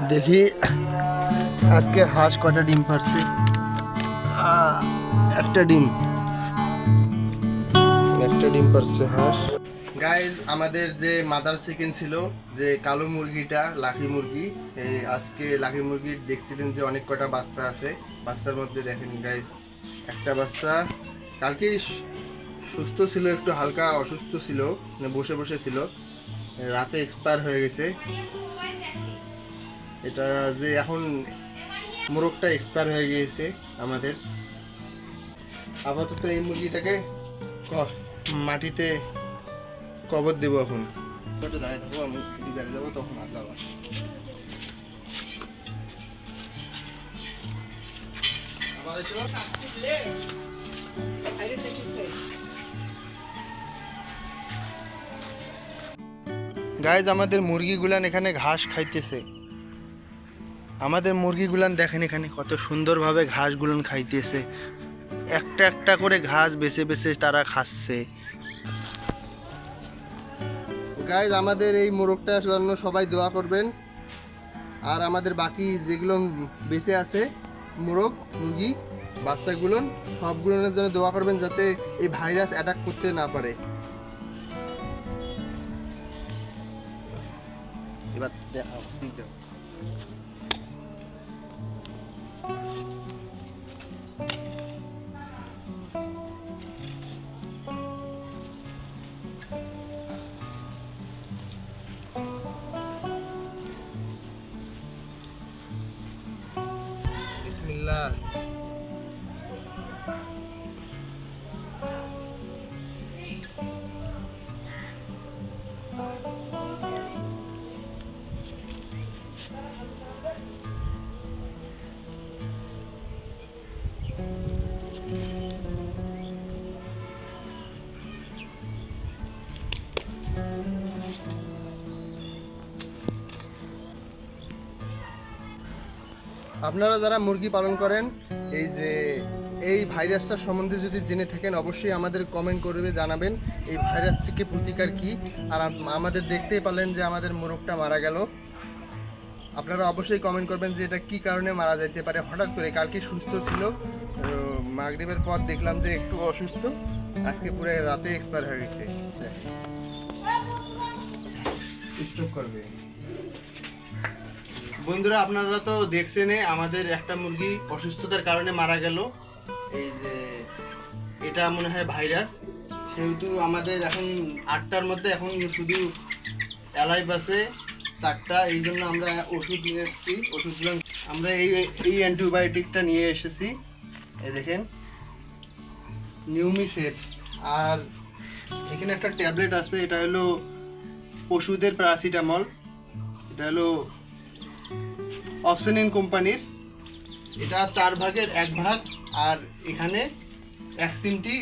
দেখি, আজকে হাঁস কটা ডিম পারছে? একটা ডিম। একটা ডিম পারছে হাঁস। গাইজ আমাদের যে মাদার চিকেন ছিল, যে কালো মুরগিটা লাকি মুরগি, এই আজকে লাকি মুরগির দেখছিলেন যে অনেক কটা বাচ্চা আছে। বাচ্চার মধ্যে দেখেন গাইজ একটা বাচ্চা কালকে সুস্থ ছিল, একটু হালকা অসুস্থ ছিল মানে বসে বসে ছিল। রাতে এক্সপায়ার হয়ে গেছে। এটা যে এখন মোরগটা এক্সপায়ার হয়ে গিয়েছে আমাদের। আপাতত এই মুরগিটাকে মাটিতে কবর দেবো এখন। একটু দাঁড়িয়ে থাকব, আমি বেড়ে যাব তখন আর যাব. গাইজ আমাদের মুরগিগুলান এখানে ঘাস খাইতেছে। আমাদের মুরগিগুলান দেখেন এখানে কত সুন্দরভাবে ঘাসগুলান খাইতেছে। একটা একটা করে ঘাস বেছে বেছে তারা খাচ্ছে। গাইজ আমাদের এই মোরগটার জন্য সবাই দোয়া করবেন। আর আমাদের বাকি যেগুলো বেঁচে আছে, মোরগ, মুরগি বাচ্চাগুলো সবগুলোর জন্য দোয়া করবেন যাতে এই ভাইরাস অ্যাটাক করতে না পারে। এবার দেখাও আপনারা যারা মুরগি পালন করেন, এই যে এই ভাইরাসটার সম্বন্ধে যদি জেনে থাকেন, অবশ্যই আমাদের কমেন্ট করবে, জানাবেন এই ভাইরাস থেকে প্রতিকার কি। আর আমাদের দেখতেই পারলেন যে আমাদের মোরগটা মারা গেল। আপনারা অবশ্যই কমেন্ট করবেন যে এটা কি কারণে মারা যাইতে পারে। হঠাৎ করে কালকে সুস্থ ছিল। মাগরিবের পর দেখলাম যে একটু অসুস্থ। আজকে পুরো রাতে এক্সপায়ার হয়ে গেছে। করবে। বন্ধুরা, আপনারা তো দেখছেন আমাদের একটা মুরগি অসুস্থতার কারণে মারা গেল। এই যে, এটা মনে হয় ভাইরাস। সেহেতু আমাদের এখন আটটার মধ্যে এখন শুধু অ্যালাইভ আছে চারটা, এই জন্য আমরা ওষুধ নিয়ে এসেছি ওষুধগুলো আমরা এই এই অ্যান্টিবায়োটিকটা নিয়ে এসেছি। এই দেখেন নিউমিসেট আর এখানে একটা ট্যাবলেট আছে, এটা হলো পশুদের প্যারাসিটামল এটা হলো অপশনিন কোম্পানির। এটা চার ভাগের এক ভাগ, আর এখানে এক সিমটি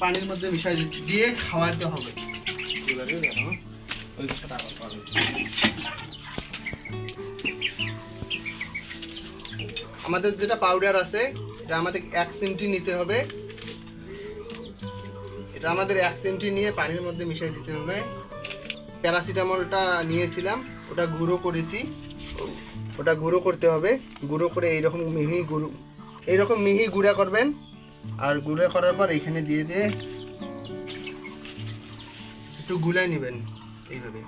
পানির মধ্যে মিশাই দিয়ে খাওয়াতে হবে। আমাদের যেটা পাউডার আছে, এটা আমাদের এক সিমটি নিতে হবে। এটা আমাদের এক সিমটি নিয়ে পানির মধ্যে মিশাই দিতে হবে। প্যারাসিটামলটা নিয়েছিলাম, ওটা গুঁড়ো করেছি। ওটা গুঁড়ো করতে হবে। গুঁড়ো করে এইরকম মিহি গুঁড়ো, এইরকম মিহি গুঁড়া করবেন। আর গুঁড়া করার পর এখানে দিয়ে দিয়ে একটু গুলাই নেবেন এইভাবে।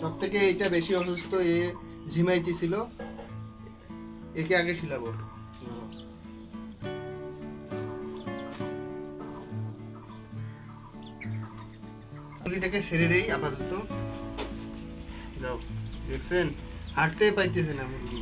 সব থেকে এইটা বেশি অসুস্থ এ ঝিমাইতে ছিল। একে আগে খিলাবো মুরগিটাকে ছেড়ে দেই আপাতত। দেখছেন হাঁটতে পাইতেছে না মুরগি।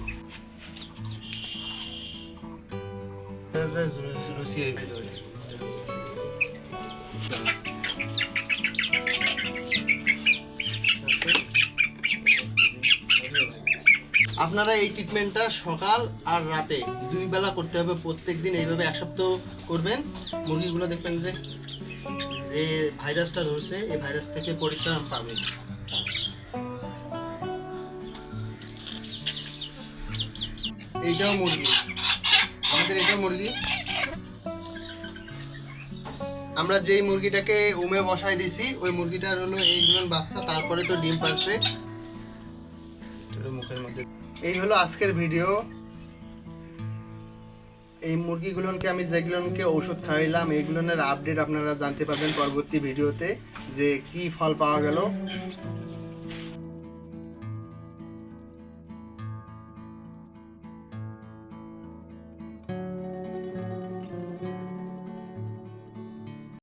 আপনারা এই ট্রিটমেন্টটা সকাল আর রাতে দুই বেলা করতে হবে। প্রত্যেক দিন এইভাবে এক সপ্তাহ করবেন। মুরগিগুলো দেখবেন যে যে ভাইরাসটা ধরছে, এই ভাইরাস থেকে পরিত্রাণ পাবে এইটাও মুরগি। আমাদের এটা মুরগি। আমরা যেই মুরগিটাকে উমে বসাই দিছি, ওই মুরগিটার হলো এইগুলো বাচ্চা, তারপরে তো ডিম পারছে। মুখের মধ্যে। এই হলো আজকের ভিডিও। এই মুরগিগুলোকে আমি, যেগুলোকে ঔষধ খাওয়াইলাম এইগুলোর আপডেট আপনারা জানতে পারবেন পরবর্তী ভিডিওতে, যে কি ফল পাওয়া গেল।